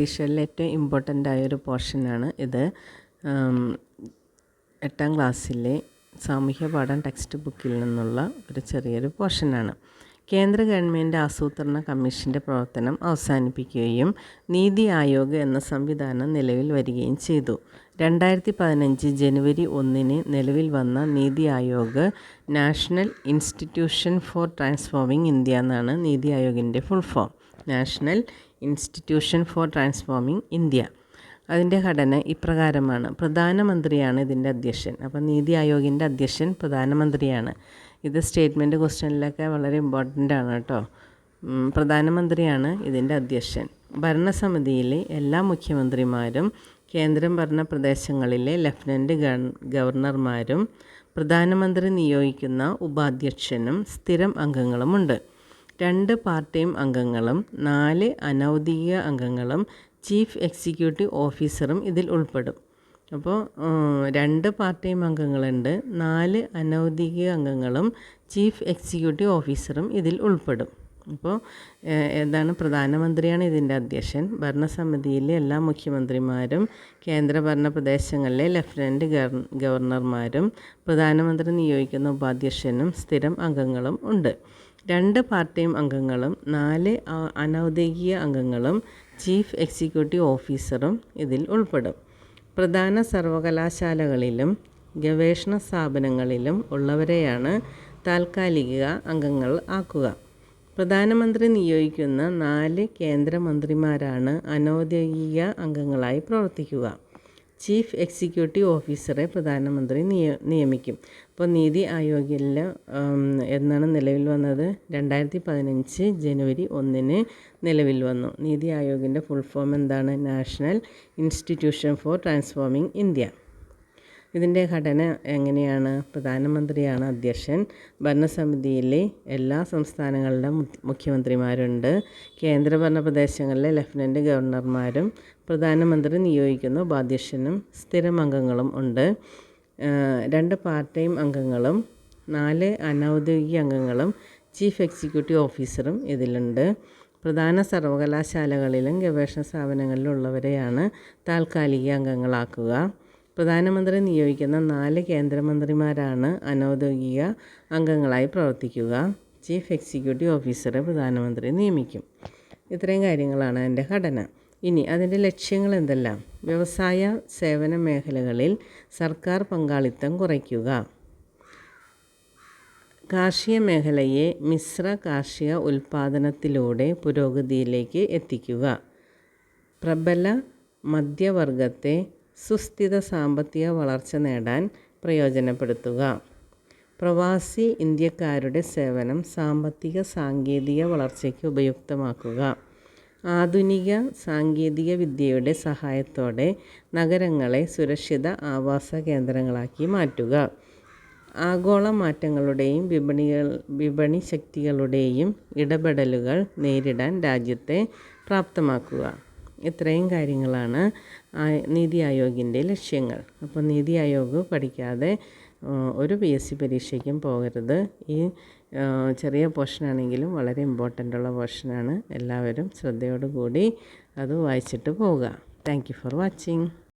പരീക്ഷയിൽ ഏറ്റവും ഇമ്പോർട്ടന്റ് ആയൊരു പോർഷനാണ് ഇത്. എട്ടാം ക്ലാസ്സിലെ സാമൂഹ്യ പാഠം ടെക്സ്റ്റ് ബുക്കിൽ നിന്നുള്ള ഒരു ചെറിയൊരു പോർഷനാണ് കേന്ദ്ര ഗവൺമെന്റ് ആസൂത്രണ കമ്മീഷന്റെ പ്രവർത്തനം അവസാനിപ്പിക്കുകയും നീതി ആയോഗ് എന്ന സംവിധാനം നിലവിൽ വരികയും ചെയ്തു. രണ്ടായിരത്തി പതിനഞ്ച് ജനുവരി ഒന്നിന് നിലവിൽ വന്ന Niti Aayog national institution for transforming India എന്നാണ് Niti ആയോഗിന്റെ full form national institution for transforming India. അതിന്റെ ഘടന ഇപ്രകാരമാണ്. പ്രധാനമന്ത്രിയാണ് ഇതിന്റെ അധ്യക്ഷൻ. അപ്പോൾ നീതി ആയോഗിന്റെ അധ്യക്ഷൻ പ്രധാനമന്ത്രിയാണ്. ഇത് സ്റ്റേറ്റ്മെന്റ് ക്വസ്റ്റ്യനിലൊക്കെ വളരെ ഇമ്പോർട്ടന്റ് ആണ് കേട്ടോ. പ്രധാനമന്ത്രിയാണ് ഇതിന്റെ അധ്യക്ഷൻ. ഭരണസമിതിയിലെ എല്ലാ മുഖ്യമന്ത്രിമാരും കേന്ദ്രം ഭരണ പ്രദേശങ്ങളിലെ ലഫ്റ്റനന്റ് ഗവ- ഗവർണർമാരും പ്രധാനമന്ത്രി നിയോഗിക്കുന്ന ഉപാധ്യക്ഷനും സ്ഥിരം അംഗങ്ങളുമുണ്ട്. രണ്ട് പാർട്ട് ടൈം അംഗങ്ങളും നാല് അനൗദ്യോഗിക അംഗങ്ങളും ചീഫ് എക്സിക്യൂട്ടീവ് ഓഫീസറും ഇതിൽ ഉൾപ്പെടും. അപ്പോൾ രണ്ട് പാർട്ട് ടൈം അംഗങ്ങളുണ്ട് നാല് അനൗദ്യോഗിക അംഗങ്ങളും ചീഫ് എക്സിക്യൂട്ടീവ് ഓഫീസറും ഇതിൽ ഉൾപ്പെടും. അപ്പോൾ ഏതാണ് പ്രധാനമന്ത്രിയാണ് ഇതിന്റെ അധ്യക്ഷൻ. ഭരണസമിതിയിലെ എല്ലാ മുഖ്യമന്ത്രിമാരും കേന്ദ്രഭരണ പ്രദേശങ്ങളിലെ ലഫ്റ്റനന്റ് ഗവർണർമാരും പ്രധാനമന്ത്രി നിയോഗിക്കുന്ന ഉപാധ്യക്ഷനും സ്ഥിരം അംഗങ്ങളും ഉണ്ട്. രണ്ട് പാർട്ട് ടൈം അംഗങ്ങളും നാല് അനൗദ്യോഗിക അംഗങ്ങളും ചീഫ് എക്സിക്യൂട്ടീവ് ഓഫീസറും ഇതിൽ ഉൾപ്പെടും. പ്രധാന സർവകലാശാലകളിലും ഗവേഷണ സ്ഥാപനങ്ങളിലും ഉള്ളവരെയാണ് താൽക്കാലിക അംഗങ്ങൾ ആക്കുക. പ്രധാനമന്ത്രി നിയോഗിക്കുന്ന നാല് കേന്ദ്രമന്ത്രിമാരാണ് അനൗദ്യോഗിക അംഗങ്ങളായി പ്രവർത്തിക്കുക. ചീഫ് എക്സിക്യൂട്ടീവ് ഓഫീസറെ പ്രധാനമന്ത്രി നിയ നിയമിക്കും. അപ്പോൾ നീതി ആയോഗിൽ എന്നാണ് നിലവിൽ വന്നത്. രണ്ടായിരത്തി പതിനഞ്ച് ജനുവരി ഒന്നിന് നിലവിൽ വന്നു. നീതി ആയോഗിന്റെ ഫുൾ ഫോം എന്താണ്? National institution for transforming India. ഇതിന്റെ ഘടന എങ്ങനെയാണ്? പ്രധാനമന്ത്രിയാണ് അധ്യക്ഷൻ. ഭരണസമിതിയിലെ എല്ലാ സംസ്ഥാനങ്ങളുടെ മുഖ്യ- മുഖ്യമന്ത്രിമാരുണ്ട്. കേന്ദ്രഭരണ പ്രദേശങ്ങളിലെ ലഫ്റ്റനന്റ് ഗവർണർമാരും പ്രധാനമന്ത്രി നിയോഗിക്കുന്ന ഉപാധ്യക്ഷനും സ്ഥിരം അംഗങ്ങളും ഉണ്ട്. രണ്ട് പാർട്ട് ടൈം അംഗങ്ങളും നാല് അനൗദ്യോഗിക അംഗങ്ങളും ചീഫ് എക്സിക്യൂട്ടീവ് ഓഫീസറും ഇതിലുണ്ട്. പ്രധാന സർവകലാശാലകളിലും ഗവേഷണ സ്ഥാപനങ്ങളിലുള്ളവരെയാണ് താൽക്കാലിക അംഗങ്ങളാക്കുക. പ്രധാനമന്ത്രി നിയോഗിക്കുന്ന നാല് കേന്ദ്രമന്ത്രിമാരാണ് അനൗദ്യോഗിക അംഗങ്ങളായി പ്രവർത്തിക്കുക. ചീഫ് എക്സിക്യൂട്ടീവ് ഓഫീസറെ പ്രധാനമന്ത്രി നിയമിക്കും. ഇത്രയും കാര്യങ്ങളാണ് അതിന്റെ ഘടന. ഇനി അതിന്റെ ലക്ഷ്യങ്ങൾ എന്തെല്ലാം? വ്യവസായ സേവന മേഖലകളിൽ സർക്കാർ പങ്കാളിത്തം കുറയ്ക്കുക. കാർഷിക മേഖലയെ മിശ്ര കാർഷിക ഉൽപ്പാദനത്തിലൂടെ പുരോഗതിയിലേക്ക് എത്തിക്കുക. പ്രബല മധ്യവർഗത്തെ സുസ്ഥിത സാമ്പത്തിക വളർച്ച നേടാൻ പ്രയോജനപ്പെടുത്തുക. പ്രവാസി ഇന്ത്യക്കാരുടെ സേവനം സാമ്പത്തിക സാങ്കേതിക വളർച്ചയ്ക്ക് ഉപയുക്തമാക്കുക. ആധുനിക സാങ്കേതിക വിദ്യയുടെ സഹായത്തോടെ നഗരങ്ങളെ സുരക്ഷിത ആവാസ കേന്ദ്രങ്ങളാക്കി മാറ്റുക. ആഗോള മാറ്റങ്ങളുടെയും വിപണികൾ വിപണി ശക്തികളുടെയും ഇടപെടലുകൾ നേരിടാൻ രാജ്യത്തെ പ്രാപ്തമാക്കുക. ഇത്രയും കാര്യങ്ങളാണ് നീതി ആയോഗിന്റെ ലക്ഷ്യങ്ങൾ. അപ്പോൾ നീതി ആയോഗ് പഠിക്കാതെ ഒരു പി എസ് സി പരീക്ഷയ്ക്കും പോകരുത്. ഈ ചെറിയ പോർഷനാണെങ്കിലും വളരെ ഇമ്പോർട്ടന്റ് ഉള്ള പോർഷനാണ് എല്ലാവരും ശ്രദ്ധയോടുകൂടി അത് വായിച്ചിട്ട് പോവുക. Thank you for watching